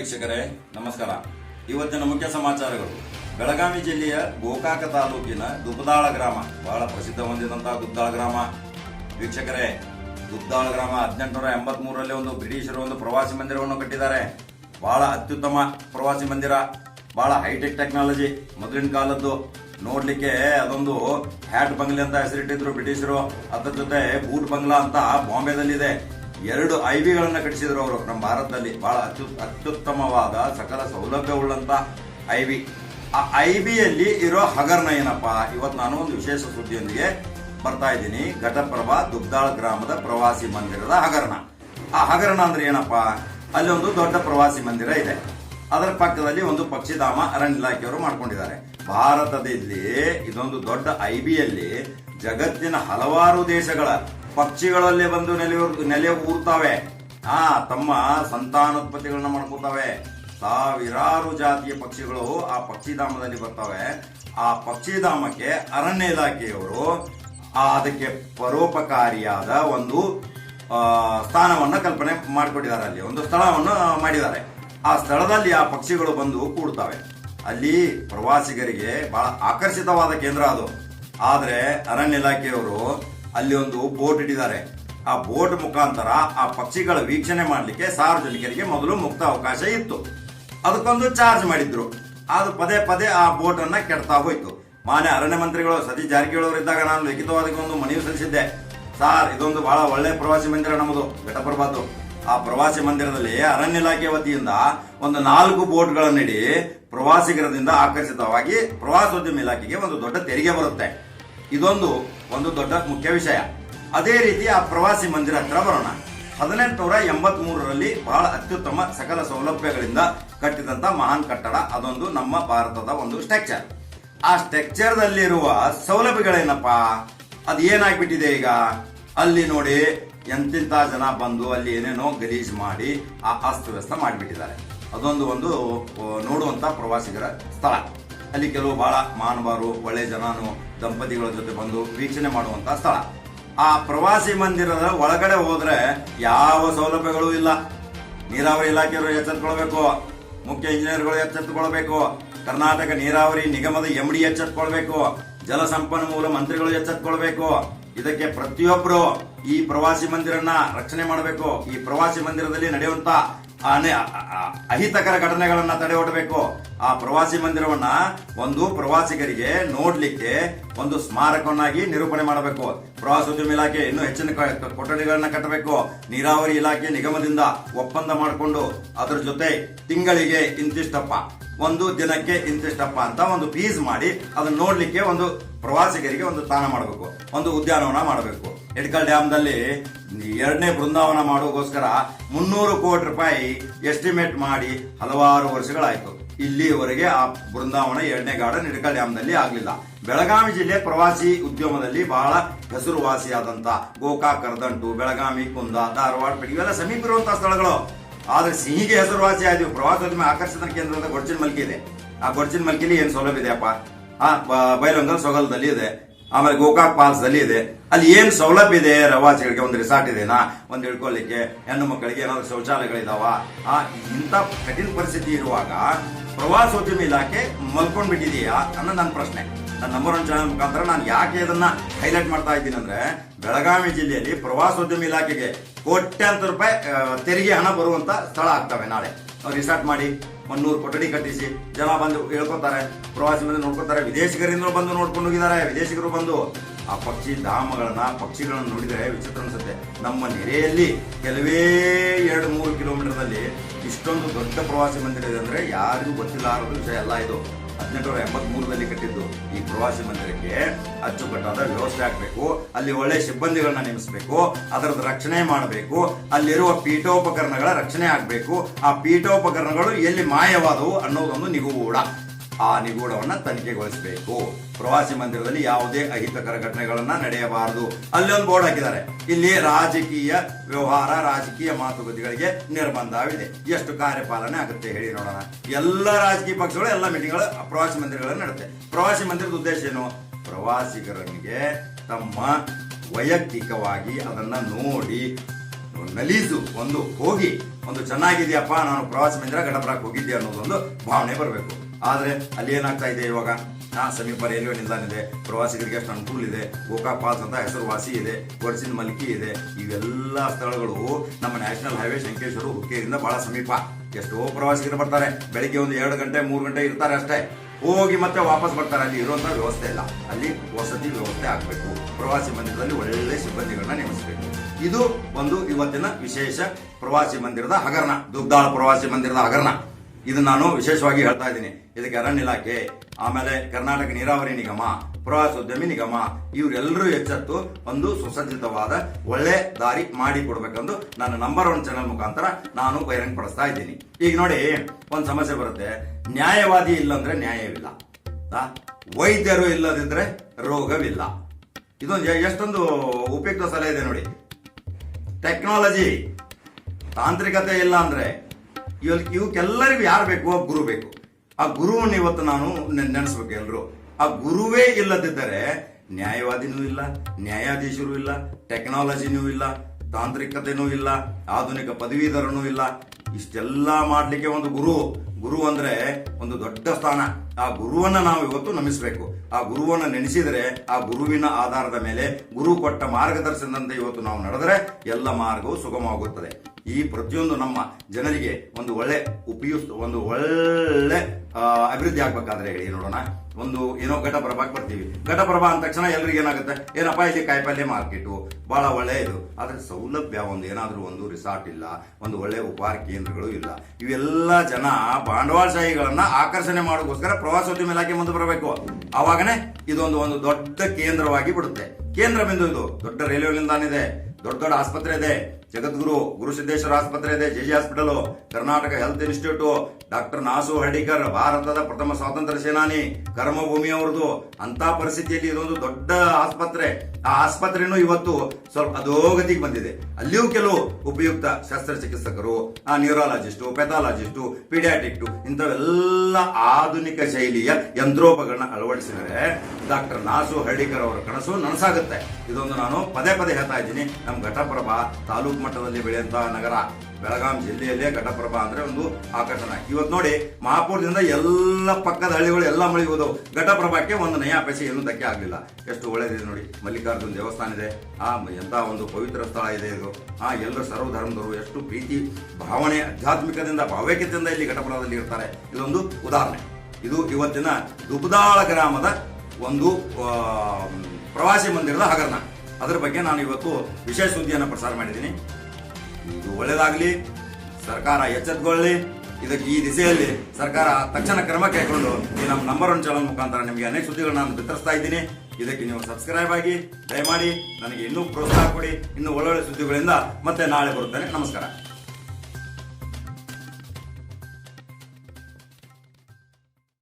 ವೀಕ್ಷಕರೇ, ನಮಸ್ಕಾರ. ಇವತ್ತಿನ ಮುಖ್ಯ ಸಮಾಚಾರಗಳು. ಬೆಳಗಾವಿ ಜಿಲ್ಲೆಯ ಗೋಕಾಕ ತಾಲೂಕಿನ ದುಬ್ದಾಳ ಗ್ರಾಮ, ಬಹಳ ಪ್ರಸಿದ್ಧ ಹೊಂದಿದಂತಹ ದುಬ್ದಾಳ ಗ್ರಾಮ. ವೀಕ್ಷಕರೇ, ದುಬ್ದಾಳ ಗ್ರಾಮ ಹದಿನೆಂಟುನೂರ ಎಂಬತ್ ಮೂರರಲ್ಲಿ ಒಂದು ಬ್ರಿಟಿಷರು ಒಂದು ಪ್ರವಾಸಿ ಮಂದಿರವನ್ನು ಕಟ್ಟಿದ್ದಾರೆ. ಬಹಳ ಅತ್ಯುತ್ತಮ ಪ್ರವಾಸಿ ಮಂದಿರ, ಬಹಳ ಹೈಟೆಕ್ ಟೆಕ್ನಾಲಜಿ ಮೊದಲಿನ ಕಾಲದ್ದು. ನೋಡ್ಲಿಕ್ಕೆ ಅದೊಂದು ಹ್ಯಾಟ್ ಬಂಗ್ಲೆ ಅಂತ ಹೆಸರಿಟ್ಟಿದ್ರು ಬ್ರಿಟಿಷರು. ಅದ್ರ ಜೊತೆ ಬೂಟ್ ಬಂಗ್ಲಾ ಅಂತ ಬಾಂಬೆದಲ್ಲಿದೆ. ಎರಡು ಐಬಿಗಳನ್ನ ಕಟ್ಟಿಸಿದ್ರು ಅವರು. ನಮ್ಮ ಭಾರತದಲ್ಲಿ ಬಹಳ ಅತ್ಯು, ಅತ್ಯುತ್ತಮವಾದ ಸಕಲ ಸೌಲಭ್ಯವುಳ್ಳಂತ ವಿ ಆ ಐ ಬಿಯಲ್ಲಿ ಇರೋ ಹಗರಣ ಏನಪ್ಪ? ಇವತ್ತು ನಾನು ಒಂದು ವಿಶೇಷ ಸುದ್ದಿಯೊಂದಿಗೆ ಬರ್ತಾ ಇದ್ದೀನಿ. ಘಟಪ್ರಭಾ ದುಗ್ದಾಳ ಗ್ರಾಮದ ಪ್ರವಾಸಿ ಮಂದಿರದ ಹಗರಣ. ಆ ಹಗರಣ ಅಂದ್ರೆ ಏನಪ್ಪ? ಅಲ್ಲಿ ಒಂದು ದೊಡ್ಡ ಪ್ರವಾಸಿ ಮಂದಿರ ಇದೆ. ಅದರ ಪಕ್ಕದಲ್ಲಿ ಒಂದು ಪಕ್ಷಿಧಾಮ ಅರಣ್ಯ ಇಲಾಖೆಯವರು ಮಾಡ್ಕೊಂಡಿದ್ದಾರೆ. ಭಾರತದಲ್ಲಿ ಇದೊಂದು ದೊಡ್ಡ ಐ ಬಿಯಲ್ಲಿ ಜಗತ್ತಿನ ಹಲವಾರು ದೇಶಗಳ ಪಕ್ಷಿಗಳಲ್ಲೇ ಬಂದು ನೆಲೆ ನೆಲೆ ಊರ್ತಾವೆ. ಆ, ತಮ್ಮ ಸಂತಾನೋತ್ಪತ್ತಿಗಳನ್ನ ಮಾಡ್ಕೋತಾವೆ ಸಾವಿರಾರು ಜಾತಿಯ ಪಕ್ಷಿಗಳು ಆ ಪಕ್ಷಿಧಾಮದಲ್ಲಿ ಬರ್ತವೆ. ಆ ಪಕ್ಷಿಧಾಮಕ್ಕೆ ಅರಣ್ಯ ಇಲಾಖೆಯವರು ಆ ಅದಕ್ಕೆ ಪರೋಪಕಾರಿಯಾದ ಒಂದು ಸ್ಥಾನವನ್ನು ಕಲ್ಪನೆ ಮಾಡಿಕೊಟ್ಟಿದ್ದಾರೆ ಅಲ್ಲಿ. ಒಂದು ಸ್ಥಳವನ್ನು ಮಾಡಿದ್ದಾರೆ. ಆ ಸ್ಥಳದಲ್ಲಿ ಆ ಪಕ್ಷಿಗಳು ಬಂದು ಕೂಡ್ತವೆ. ಅಲ್ಲಿ ಪ್ರವಾಸಿಗರಿಗೆ ಬಹಳ ಆಕರ್ಷಿತವಾದ ಕೇಂದ್ರ ಅದು. ಆದರೆ ಅರಣ್ಯ ಇಲಾಖೆಯವರು ಅಲ್ಲಿ ಒಂದು ಬೋಟ್ ಇಟ್ಟಿದ್ದಾರೆ. ಆ ಬೋಟ್ ಮುಖಾಂತರ ಆ ಪಕ್ಷಿಗಳ ವೀಕ್ಷಣೆ ಮಾಡಲಿಕ್ಕೆ ಸಾರ್ವಜನಿಕರಿಗೆ ಮೊದಲು ಮುಕ್ತ ಅವಕಾಶ ಇತ್ತು. ಅದಕ್ಕೊಂದು ಚಾರ್ಜ್ ಮಾಡಿದ್ರು. ಅದು ಪದೇ ಪದೇ ಆ ಬೋಟ್ ಅನ್ನ ಕೆಡ್ತಾ ಹೋಯ್ತು. ಮಾನ್ಯ ಅರಣ್ಯ ಮಂತ್ರಿಗಳು ಸತೀಶ್ ಜಾರಕಿಹೊಳಿ ಇದ್ದಾಗ ನಾನು ಲಿಖಿತವಾದ ಒಂದು ಮನವಿ ಸಲ್ಲಿಸಿದ್ದೆ. ಸಾರ್, ಇದೊಂದು ಬಹಳ ಒಳ್ಳೆ ಪ್ರವಾಸಿ ಮಂದಿರ ನಮ್ಮದು. ಘಟಪ್ರಭಾತು. ಆ ಪ್ರವಾಸಿ ಮಂದಿರದಲ್ಲಿ ಅರಣ್ಯ ಇಲಾಖೆ ವತಿಯಿಂದ ಒಂದು ನಾಲ್ಕು ಬೋಟ್ಗಳನ್ನಿಡಿ ಪ್ರವಾಸಿಗರದಿಂದ ಆಕರ್ಷಿತವಾಗಿ ಪ್ರವಾಸೋದ್ಯಮ ಇಲಾಖೆಗೆ ಒಂದು ದೊಡ್ಡ ತೆರಿಗೆ ಬರುತ್ತೆ. ಇದೊಂದು ಒಂದು ದೊಡ್ಡ ಮುಖ್ಯ ವಿಷಯ. ಅದೇ ರೀತಿ ಆ ಪ್ರವಾಸಿ ಮಂದಿರ ಹತ್ರ ಬರೋಣ. ಹದಿನೆಂಟುನೂರ ಎಂಬತ್ ಮೂರರಲ್ಲಿ ಬಹಳ ಅತ್ಯುತ್ತಮ ಸಕಲ ಸೌಲಭ್ಯಗಳಿಂದ ಕಟ್ಟಿದಂತ ಮಹಾನ್ ಕಟ್ಟಡ. ಅದೊಂದು ನಮ್ಮ ಭಾರತದ ಒಂದು ಸ್ಟ್ರಕ್ಚರ್. ಆ ಸ್ಟ್ರಕ್ಚರ್ ದಲ್ಲಿರುವ ಸೌಲಭ್ಯಗಳೇನಪ್ಪಾ? ಅದು ಏನಾಗ್ಬಿಟ್ಟಿದೆ ಈಗ? ಅಲ್ಲಿ ನೋಡಿ ಎಂತಿಂತ ಜನ ಬಂದು ಅಲ್ಲಿ ಏನೇನೋ ಗಲೀಜ್ ಮಾಡಿ ಆ ಅಸ್ತವ್ಯಸ್ತ ಮಾಡಿಬಿಟ್ಟಿದ್ದಾರೆ. ಅದೊಂದು ಒಂದು ನೋಡುವಂತ ಪ್ರವಾಸಿಗರ ಸ್ಥಳ. ಅಲ್ಲಿ ಕೆಲವು ಬಹಳ ಮಾನವರು, ಒಳ್ಳೆ ಜನನು, ದಂಪತಿಗಳ ಜೊತೆ ಬಂದು ವೀಕ್ಷಣೆ ಮಾಡುವಂತ ಸ್ಥಳ. ಆ ಪ್ರವಾಸಿ ಮಂದಿರದ ಒಳಗಡೆ ಹೋದ್ರೆ ಯಾವ ಸೌಲಭ್ಯಗಳು ಇಲ್ಲ. ನೀರಾವರಿ ಇಲಾಖೆಯವರು ಎಚ್ಚೆತ್ಕೊಳ್ಬೇಕು, ಮುಖ್ಯ ಇಂಜಿನಿಯರ್ಗಳು ಎಚ್ಚೆತ್ಕೊಳ್ಬೇಕು, ಕರ್ನಾಟಕ ನೀರಾವರಿ ನಿಗಮದ ಎಂಡಿ ಜಲ ಸಂಪನ್ಮೂಲ ಮಂತ್ರಿಗಳು ಎಚ್ಚೆತ್ಕೊಳ್ಬೇಕು. ಇದಕ್ಕೆ ಪ್ರತಿಯೊಬ್ಬರು ಈ ಪ್ರವಾಸಿ ಮಂದಿರನ್ನ ರಕ್ಷಣೆ ಮಾಡಬೇಕು. ಈ ಪ್ರವಾಸಿ ಮಂದಿರದಲ್ಲಿ ನಡೆಯುವಂತ ಅಹಿತಕರ ಘಟನೆಗಳನ್ನ ತಡೆ ಹೊಡಬೇಕು ಆ ಪ್ರವಾಸಿ ಮಂದಿರವನ್ನ ಒಂದು ಪ್ರವಾಸಿಗರಿಗೆ ನೋಡ್ಲಿಕ್ಕೆ ಒಂದು ಸ್ಮಾರಕವನ್ನಾಗಿ ನಿರೂಪಣೆ ಮಾಡಬೇಕು. ಪ್ರವಾಸೋದ್ಯಮ ಇಲಾಖೆ ಇನ್ನೂ ಹೆಚ್ಚಿನ ಕೊಠಡಿಗಳನ್ನ ಕಟ್ಟಬೇಕು. ನೀರಾವರಿ ಇಲಾಖೆ ನಿಗಮದಿಂದ ಒಪ್ಪಂದ ಮಾಡಿಕೊಂಡು ಅದರ ಜೊತೆ ತಿಂಗಳಿಗೆ ಇಂತಿಷ್ಟಪ್ಪ, ಒಂದು ದಿನಕ್ಕೆ ಇಂತಿಷ್ಟಪ್ಪ ಅಂತ ಒಂದು ಫೀಸ್ ಮಾಡಿ ಅದನ್ನ ನೋಡ್ಲಿಕ್ಕೆ ಒಂದು ಪ್ರವಾಸಿಗರಿಗೆ ಒಂದು ತಾಣ ಮಾಡಬೇಕು. ಒಂದು ಉದ್ಯಾನವನ ಮಾಡಬೇಕು. ಎಡ್ಕಲ್ ಡ್ಯಾಮ್ದಲ್ಲಿ ಎರಡನೇ ಬೃಂದಾವನ ಮಾಡೋಕ್ಕೋಸ್ಕರ ಮುನ್ನೂರು ಕೋಟಿ ರೂಪಾಯಿ ಎಸ್ಟಿಮೇಟ್ ಮಾಡಿ ಹಲವಾರು ವರ್ಷಗಳಾಯಿತು. ಇಲ್ಲಿಯವರೆಗೆ ಆ ಬೃಂದಾವನ ಎರಡನೇ ಗಾರ್ಡನ್ ಹಿಡ್ಕಲ್ ಡ್ಯಾಮ್ನಲ್ಲಿ ಆಗಲಿಲ್ಲ. ಬೆಳಗಾವಿ ಜಿಲ್ಲೆ ಪ್ರವಾಸಿ ಉದ್ಯಮದಲ್ಲಿ ಬಹಳ ಹೆಸರುವಾಸಿಯಾದಂತ ಗೋಕಾಕ್ ಕರದಂಟು ಬೆಳಗಾವಿ, ಕುಂದ, ಧಾರವಾಡ ಇವೆಲ್ಲ ಸಮೀಪ ಇರುವಂತಹ ಸ್ಥಳಗಳು. ಆದ್ರೆ ಸಿಹಿಗೆ ಹೆಸರುವಾಸಿ ಆಯ್ತು ಪ್ರವಾಸೋದ್ಯಮ ಆಕರ್ಷಣಾ ಕೇಂದ್ರದ ಗೊಡ್ಚಿನ ಮಲ್ಕಿ ಇದೆ. ಆ ಗೊಡ್ಚಿನ ಮಲ್ಕಿಲಿ ಏನ್ ಸೌಲಭ್ಯ ಇದೆಯಪ್ಪ ಆ, ಬ- ಬೈಲೊಂಗಲ್ ಸೊಗಲದಲ್ಲಿ ಇದೆ. ಆಮೇಲೆ ಗೋಕಾಕ್ ಫಾಲ್ಸ್ ಅಲ್ಲಿ ಇದೆ. ಅಲ್ಲಿ ಏನ್ ಸೌಲಭ್ಯ ಇದೆ? ಪ್ರವಾಸಿಗಳಿಗೆ ಒಂದು ರಿಸಾರ್ಟ್ ಇದೆನಾ? ಒಂದು ಇಳ್ಕೊಳ್ಳಿಕ್ಕೆ ಹೆಣ್ಣು ಮಕ್ಕಳಿಗೆ ಏನಾದ್ರು ಶೌಚಾಲಯಗಳಿದಾವ? ಆ, ಇಂಥ ಕಠಿಣ ಪರಿಸ್ಥಿತಿ ಇರುವಾಗ ಪ್ರವಾಸೋದ್ಯಮ ಇಲಾಖೆ ಮಲ್ಕೊಂಡ್ ಬಿಟ್ಟಿದೆಯಾ ಅನ್ನೋ ನನ್ನ ಪ್ರಶ್ನೆ. ನನ್ನ ನಂಬರ್ ಒನ್ ಚಾನಲ್ ಮುಖಾಂತರ ನಾನು ಯಾಕೆ ಇದನ್ನ ಹೈಲೈಟ್ ಮಾಡ್ತಾ ಇದ್ದೀನಿ ಅಂದ್ರೆ, ಬೆಳಗಾವಿ ಜಿಲ್ಲೆಯಲ್ಲಿ ಪ್ರವಾಸೋದ್ಯಮ ಇಲಾಖೆಗೆ ಕೋಟ್ಯಾಂತರ ರೂಪಾಯಿ ತೆರಿಗೆ ಹಣ ಬರುವಂತ ಸ್ಥಳ ಆಗ್ತವೆ ನಾಳೆ. ರಿಸಾರ್ಟ್ ಮಾಡಿ ಮುನ್ನೂರು ಕೊಠಡಿ ಕಟ್ಟಿಸಿ, ಜನ ಬಂದು ಹೇಳ್ಕೊತಾರೆ, ಪ್ರವಾಸಿ ಬಂದು ನೋಡ್ಕೊತಾರೆ ವಿದೇಶಿಗರಿಂದ ಬಂದು ನೋಡ್ಕೊಂಡು ಹೋಗಿದ್ದಾರೆ, ವಿದೇಶಿಗರು ಬಂದು. ಆ ಪಕ್ಷಿ ಧಾಮಗಳನ್ನ, ಪಕ್ಷಿಗಳನ್ನ ನೋಡಿದ್ರೆ ವಿಚಿತ್ರ ಅನ್ಸುತ್ತೆ. ನಮ್ಮ ನೆರೆಯಲ್ಲಿ ಕೆಲವೇ ಎರಡು ಮೂರು ಕಿಲೋಮೀಟರ್ನಲ್ಲಿ ಇಷ್ಟೊಂದು ದೊಡ್ಡ ಪ್ರವಾಸಿ ಮಂದಿರ ಇದೆ ಅಂದ್ರೆ ಯಾರಿಗೂ ಗೊತ್ತಿಲ್ಲ ವಿಷಯ ಎಲ್ಲ ಇದು. ಹದಿನೆಂಟುನೂರ ಎಂಬತ್ ಮೂರರಲ್ಲಿ ಕಟ್ಟಿದ್ದು ಈ ಪ್ರವಾಸಿ ಮಂದಿರಕ್ಕೆ ಅಚ್ಚುಕಟ್ಟಾದ ವ್ಯವಸ್ಥೆ ಆಗ್ಬೇಕು. ಅಲ್ಲಿ ಒಳ್ಳೆ ಸಿಬ್ಬಂದಿಗಳನ್ನ ನೇಮಿಸಬೇಕು. ಅದರದ ರಕ್ಷಣೆ ಮಾಡಬೇಕು. ಅಲ್ಲಿರುವ ಪೀಠೋಪಕರಣಗಳ ರಕ್ಷಣೆ ಆಗ್ಬೇಕು. ಆ ಪೀಠೋಪಕರಣಗಳು ಎಲ್ಲಿ ಮಾಯವಾದವು ಅನ್ನೋದೊಂದು ನಿಗೂಢ. ಆ ನಿಗೂಢವನ್ನ ತನಿಖೆಗೊಳಿಸಬೇಕು. ಪ್ರವಾಸಿ ಮಂದಿರದಲ್ಲಿ ಯಾವುದೇ ಅಹಿತಕರ ಘಟನೆಗಳನ್ನ ನಡೆಯಬಾರದು. ಅಲ್ಲಿ ಒಂದು ಬೋರ್ಡ್ ಹಾಕಿದ್ದಾರೆ. ಇಲ್ಲಿ ರಾಜಕೀಯ ವ್ಯವಹಾರ, ರಾಜಕೀಯ ಮಾತುಕತೆಗಳಿಗೆ ನಿರ್ಬಂಧವಿದೆ. ಎಷ್ಟು ಕಾರ್ಯಪಾಲನೆ ಆಗುತ್ತೆ ಹೇಳಿ ನೋಡೋಣ. ಎಲ್ಲ ರಾಜಕೀಯ ಪಕ್ಷಗಳು, ಎಲ್ಲ ಮೀಟಿಂಗ್ಗಳು ಪ್ರವಾಸಿ ಮಂದಿರಗಳನ್ನು ನಡೆಯುತ್ತೆ. ಪ್ರವಾಸಿ ಮಂದಿರದ ಉದ್ದೇಶ ಏನು? ಪ್ರವಾಸಿಗರಿಗೆ ತಮ್ಮ ವೈಯಕ್ತಿಕವಾಗಿ ಅದನ್ನ ನೋಡಿ ನಲೀಸು ಒಂದು ಹೋಗಿ, ಒಂದು ಚೆನ್ನಾಗಿದೆಯಪ್ಪ, ನಾನು ಪ್ರವಾಸಿ ಮಂದಿರ ಘಟಪ್ರಕ್ಕೆ ಹೋಗಿದ್ದೆ ಅನ್ನೋದೊಂದು ಭಾವನೆ ಬರಬೇಕು. ಆದ್ರೆ ಅಲ್ಲಿ ಏನಾಗ್ತಾ ಇದೆ ಇವಾಗ? ಆ ಸಮೀಪ ರೈಲ್ವೆ ನಿಲ್ದಾಣ ಇದೆ, ಪ್ರವಾಸಿಗರಿಗೆ ಅಷ್ಟು ಅನುಕೂಲ ಇದೆ ಗೋಕಾಕ್ ಪಾಲ್ಸ್ ಅಂತ ಹೆಸರುವಾಸಿ ಇದೆ ಗೊರಸಿನ ಮಲ್ಕಿ ಇದೆ. ಇವೆಲ್ಲ ಸ್ಥಳಗಳು ನಮ್ಮ ನ್ಯಾಷನಲ್ ಹೈವೇ ಶಂಕೇಶ್ವರ ಹುಕ್ಕೇರಿಂದ ಬಹಳ ಸಮೀಪ. ಎಷ್ಟೋ ಪ್ರವಾಸಿಗರು ಬರ್ತಾರೆ. ಬೆಳಿಗ್ಗೆ ಒಂದು ಎರಡು ಗಂಟೆ, ಮೂರು ಗಂಟೆ ಇರ್ತಾರೆ ಅಷ್ಟೇ. ಹೋಗಿ ಮತ್ತೆ ವಾಪಸ್ ಬರ್ತಾರೆ. ಅಲ್ಲಿ ಇರುವಂತ ವ್ಯವಸ್ಥೆ ಇಲ್ಲ. ಅಲ್ಲಿ ವಸತಿ ವ್ಯವಸ್ಥೆ ಆಗಬೇಕು. ಪ್ರವಾಸಿ ಮಂದಿರದಲ್ಲಿ ಒಳ್ಳೆ ಸಿಬ್ಬಂದಿಗಳನ್ನ ನೇಮಿಸಬೇಕು. ಇದು ಒಂದು ಇವತ್ತಿನ ವಿಶೇಷ ಪ್ರವಾಸಿ ಮಂದಿರದ ಹಗರಣ. ದುಗ್ದಾಳ ಪ್ರವಾಸಿ ಮಂದಿರದ ಹಗರಣ. ಇದು ನಾನು ವಿಶೇಷವಾಗಿ ಹೇಳ್ತಾ ಇದ್ದೀನಿ. ಇದಕ್ಕೆ ಅರಣ್ಯ ಇಲಾಖೆ, ಆಮೇಲೆ ಕರ್ನಾಟಕ ನೀರಾವರಿ ನಿಗಮ ಪ್ರವಾಸೋದ್ಯಮಿ ನಿಗಮ, ಇವರೆಲ್ಲರೂ ಎಚ್ಚೆತ್ತು ಒಂದು ಸುಸಜ್ಜಿತವಾದ ಒಳ್ಳೆ ದಾರಿ ಮಾಡಿ ಕೊಡ್ಬೇಕೆಂದು ನನ್ನ ನಂಬರ್ ಒನ್ ಚಾನಲ್ ಮುಖಾಂತರ ನಾನು ಬಹಿರಂಗಪಡಿಸ್ತಾ ಇದ್ದೀನಿ. ಈಗ ನೋಡಿ, ಒಂದು ಸಮಸ್ಯೆ ಬರುತ್ತೆ. ನ್ಯಾಯವಾದಿ ಇಲ್ಲಂದ್ರೆ ನ್ಯಾಯವಿಲ್ಲ? ವೈದ್ಯರು ಇಲ್ಲದಿದ್ರೆ ರೋಗವಿಲ್ಲ. ಇದೊಂದು ಎಷ್ಟೊಂದು ಉಪಯುಕ್ತ ಸಲಹೆ ಇದೆ ನೋಡಿ. ಟೆಕ್ನಾಲಜಿ ತಾಂತ್ರಿಕತೆ ಇಲ್ಲ ಅಂದ್ರೆ ಇವ್ ಇವಕ್ಕೆಲ್ಲರಿಗೂ ಯಾರು ಬೇಕು? ಆ ಗುರು ಬೇಕು. ಆ ಗುರುವನ್ನು ಇವತ್ತು ನಾನು ನೆನ್- ನೆನೆಸ್ಬೇಕು ಎಲ್ಲರೂ ಆ ಗುರುವೇ ಇಲ್ಲದಿದ್ದರೆ ನ್ಯಾಯವಾದಿನೂ ಇಲ್ಲ, ನ್ಯಾಯಾಧೀಶರು ಇಲ್ಲ, ಟೆಕ್ನಾಲಜಿನೂ ಇಲ್ಲ, ತಾಂತ್ರಿಕತೆನೂ ಇಲ್ಲ, ಆಧುನಿಕ ಪದವೀಧರನೂ ಇಲ್ಲ. ಇಷ್ಟೆಲ್ಲ ಮಾಡಲಿಕ್ಕೆ ಒಂದು ಗುರು. ಗುರು ಅಂದ್ರೆ ಒಂದು ದೊಡ್ಡ ಸ್ಥಾನ. ಆ ಗುರುವನ್ನ ನಾವು ಇವತ್ತು ನಮಿಸಬೇಕು. ಆ ಗುರುವನ್ನ ನೆನೆಸಿದರೆ ಆ ಗುರುವಿನ ಆಧಾರದ ಮೇಲೆ ಗುರು ಕೊಟ್ಟ ಮಾರ್ಗದರ್ಶನದಂತೆ ಇವತ್ತು ನಾವು ನಡೆದರೆ ಎಲ್ಲ ಮಾರ್ಗವು ಸುಗಮವಾಗುತ್ತದೆ. ಈ ಪ್ರತಿಯೊಂದು ನಮ್ಮ ಜನರಿಗೆ ಒಂದು ಒಳ್ಳೆ ಉಪಯುಕ್ತ, ಒಂದು ಒಳ್ಳೆ ಅಭಿವೃದ್ಧಿ ಆಗ್ಬೇಕಾದ್ರೆ ಹೇಳಿ ನೋಡೋಣ. ಒಂದು ಏನೋ ಘಟಪ್ರಭಾಕ್ಕೆ ಬರ್ತೀವಿ. ಘಟಪ್ರಭಾ ಅಂದ ತಕ್ಷಣ ಎಲ್ರಿಗೆ ಏನಾಗುತ್ತೆ? ಏನಪ್ಪ, ಇಲ್ಲಿ ಕಾಯಿಪಲ್ಯ ಮಾರ್ಕೆಟು ಬಹಳ ಒಳ್ಳೆ ಇದು. ಆದ್ರೆ ಸೌಲಭ್ಯ ಒಂದು ಏನಾದರೂ ಒಂದು ರಿಸಾರ್ಟ್ ಇಲ್ಲ. ಒಂದು ಒಳ್ಳೆ ಉಪಹಾರ ಕೇಂದ್ರಗಳು ಇಲ್ಲ. ಇವೆಲ್ಲ ಜನ ಬಂಡವಾಳಶಾಹಿಗಳನ್ನ ಆಕರ್ಷಣೆ ಮಾಡೋಕ್ಕೋಸ್ಕರ ಪ್ರವಾಸೋದ್ಯಮ ಇಲಾಖೆ ಮುಂದೆ ಬರಬೇಕು. ಆವಾಗನೇ ಇದೊಂದು ಒಂದು ದೊಡ್ಡ ಕೇಂದ್ರವಾಗಿ ಬಿಡುತ್ತೆ. ಕೇಂದ್ರ ಬಿಂದು ಇದು. ದೊಡ್ಡ ರೈಲ್ವೆ ನಿಲ್ದಾಣ ಇದೆ. ದೊಡ್ಡ ದೊಡ್ಡ ಆಸ್ಪತ್ರೆ ಇದೆ. ಜಗದ್ಗುರು ಗುರುಸಿದ್ದೇಶ್ವರ ಆಸ್ಪತ್ರೆ ಇದೆ, J G hospital, Karnataka health institute, doctor Nasu ಹಡಿಕರ್, ಭಾರತದ ಪ್ರಥಮ ಸ್ವಾತಂತ್ರ್ಯ ಸೇನಾನಿ, ಕರ್ಮಭೂಮಿ ಅವರದು ಅಂತ ಪರಿಸ್ಥಿತಿಯಲ್ಲಿ ಇದೊಂದು ದೊಡ್ಡ ಆಸ್ಪತ್ರೆ. ಆ ಆಸ್ಪತ್ರೆನೂ ಇವತ್ತು ಸ್ವಲ್ಪ ಅಧೋಗತಿಗೆ ಬಂದಿದೆ. ಅಲ್ಲಿಯೂ ಕೆಲವು ಉಪಯುಕ್ತ ಶಸ್ತ್ರಚಿಕಿತ್ಸಕರು, ಆ ನ್ಯೂರಾಲಜಿಸ್ಟು ಪೆಥಾಲಜಿಸ್ಟು ಪಿಡಿಯಾಟಿಕ್ಟು ಇಂಥವೆಲ್ಲ ಆಧುನಿಕ ಶೈಲಿಯ ಯಂತ್ರೋಪಕರಣ ಅಳವಡಿಸಿದರೆ ಡಾಕ್ಟರ್ ನಾಸು ಹರ್ಡಿಕರ್ ಅವರ ಕನಸು ನನಸಾಗುತ್ತೆ. ಇದೊಂದು ನಾನು ಪದೇ ಪದೇ ಹೇಳ್ತಾ ಇದ್ದೀನಿ. ನಮ್ಮ ಘಟಪ್ರಭಾ ತಾಲೂಕು ಮಟ್ಟದಲ್ಲಿ ಬೆಳೆಯುವಂತಹ ನಗರ. ಬೆಳಗಾಂ ಜಿಲ್ಲೆಯಲ್ಲೇ ಘಟಪ್ರಭಾ ಅಂದ್ರೆ ಒಂದು ಆಕರ್ಷಣೆ. ಇವತ್ತು ನೋಡಿ ಮಹಾಪುರದಿಂದ ಎಲ್ಲ ಪಕ್ಕದ ಹಳ್ಳಿಗಳು ಎಲ್ಲ ಮಳಿ ಹೋದವು. ಘಟಪ್ರಭಾಕ್ಕೆ ಒಂದು ನಯಾ ಪೈಸೆ ಆಗಲಿಲ್ಲ. ಎಷ್ಟು ಒಳ್ಳೇದಿದೆ ನೋಡಿ. ಮಲ್ಲಿಕಾರ್ಜುನ ದೇವಸ್ಥಾನ ಇದೆ. ಆ ಎಂಥ ಒಂದು ಪವಿತ್ರ ಸ್ಥಳ ಇದೆ ಇದು. ಆ, ಎಲ್ಲರೂ ಸರ್ವಧರ್ಮದವರು ಎಷ್ಟು ಪ್ರೀತಿ, ಭಾವನೆ, ಆಧ್ಯಾತ್ಮಿಕದಿಂದ, ಭಾವೈಕ್ಯತೆಯಿಂದ ಇಲ್ಲಿ ಘಟಪ್ರಭಾದಲ್ಲಿ ಇರ್ತಾರೆ. ಇದೊಂದು ಉದಾಹರಣೆ. ಇದು ಇವತ್ತಿನ ದುಬ್ದಾಳ ಗ್ರಾಮದ ಒಂದು ಪ್ರವಾಸಿ ಮಂದಿರದ ಹಗರಣ. ಅದರ ಬಗ್ಗೆ ನಾನು ಇವತ್ತು ವಿಶೇಷ ಸುದ್ದಿಯನ್ನು ಪ್ರಸಾರ ಮಾಡಿದ್ದೀನಿ. ಇದು ಒಳ್ಳೆಯದಾಗಲಿ ಸರ್ಕಾರ ಎಚ್ಚೆತ್ಕೊಳ್ಳಿ ಇದಕ್ಕೆ ಈ ದಿಸೆಯಲ್ಲಿ ಸರ್ಕಾರ ತಕ್ಷಣ ಕ್ರಮ ಕೈಗೊಂಡು ಈ ನಮ್ಮ ನಂಬರ್ ಒನ್ ಚಾನಲ್ ಮುಖಾಂತರ ನಿಮಗೆ ಅನೇಕ ಸುದ್ದಿಗಳನ್ನ ನಾನು ಬಿತ್ತರಿಸ್ತಾ ಇದ್ದೀನಿ. ಇದಕ್ಕೆ ನೀವು ಸಬ್ಸ್ಕ್ರೈಬ್ ಆಗಿ, ದಯಮಾಡಿ ನನಗೆ ಇನ್ನೂ ಪ್ರೋತ್ಸಾಹ ಕೊಡಿ, ಇನ್ನೂ ಒಳ್ಳೊಳ್ಳೆ ಸುದ್ದಿಗಳಿಂದ ಮತ್ತೆ ನಾಳೆ ಬರುತ್ತೇನೆ. ನಮಸ್ಕಾರ.